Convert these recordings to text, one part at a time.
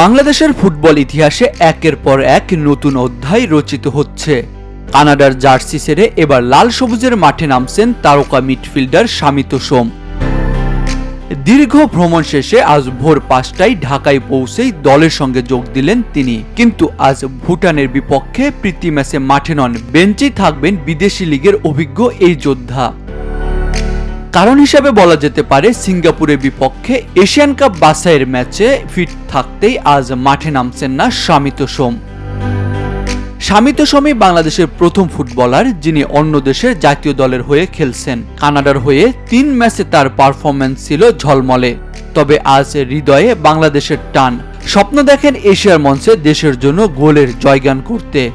বাংলাদেশের ফুটবল ইতিহাসে একের পর এক নতুন অধ্যায় রচিত হচ্ছে। কানাডার জার্সি সেরে এবার লাল সবুজের মাঠে নামছেন তারকা মিডফিল্ডার শামিত সোম। দীর্ঘ ভ্রমণ শেষে আজ ভোর পাঁচটায় ঢাকায় পৌঁছেই দলের সঙ্গে যোগ দিলেন তিনি। কিন্তু আজ ভুটানের বিপক্ষে প্রীতি ম্যাচে মাঠে নন, বেঞ্চেই থাকবেন বিদেশি লীগের অভিজ্ঞ এই যোদ্ধা। কারণ হিসাবে বলা যেতে পারে সিঙ্গাপুরের বিপক্ষে এশিয়ান কাপ বাছাইয়ের ম্যাচে ফিট থাকতেই আজ মাঠে নামছেন না শামিত সোম। শামিত সোমই বাংলাদেশের প্রথম ফুটবলার, যিনি অন্য দেশের জাতীয় দলের হয়ে খেলছেন। কানাডার হয়ে তিন ম্যাচে তার পারফরম্যান্স ছিল ঝলমলে। তবে আজ হৃদয়ে বাংলাদেশের টান। স্বপ্ন দেখেন এশিয়ার মঞ্চে দেশের জন্য গোলের জয়গান করতে।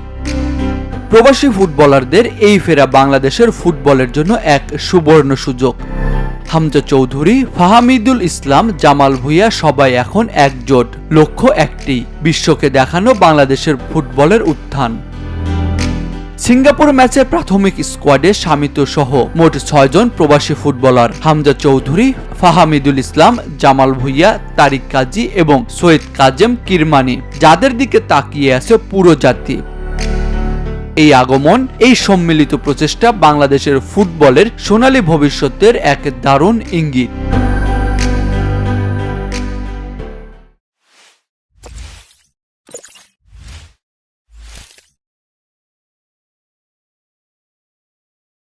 প্রবাসী ফুটবলারদের এই ফেরা বাংলাদেশের ফুটবলের জন্য এক সুবর্ণ সুযোগ। হামজা চৌধুরী, ফাহামিদুল ইসলাম, জামাল ভুইয়া সবাই এখন একজোট, লক্ষ্য একটি, বিশ্বকে দেখানো বাংলাদেশের ফুটবলের উত্থান। সিঙ্গাপুর ম্যাচে প্রাথমিক স্কোয়াডে শামিত সহ মোট ছয়জন প্রবাসী ফুটবলার। হামজা চৌধুরী, ফাহামিদুল ইসলাম, জামাল ভুইয়া, তারিক কাজী এবং সৈয়দ কাজেম কিরমানি, যাদের দিকে তাকিয়ে আছে পুরো জাতি। এই আগমন এই সম্মিলিত প্রচেষ্টা বাংলাদেশের ফুটবলের সোনালী ভবিষ্যতের এক দারুণ ইঙ্গিত।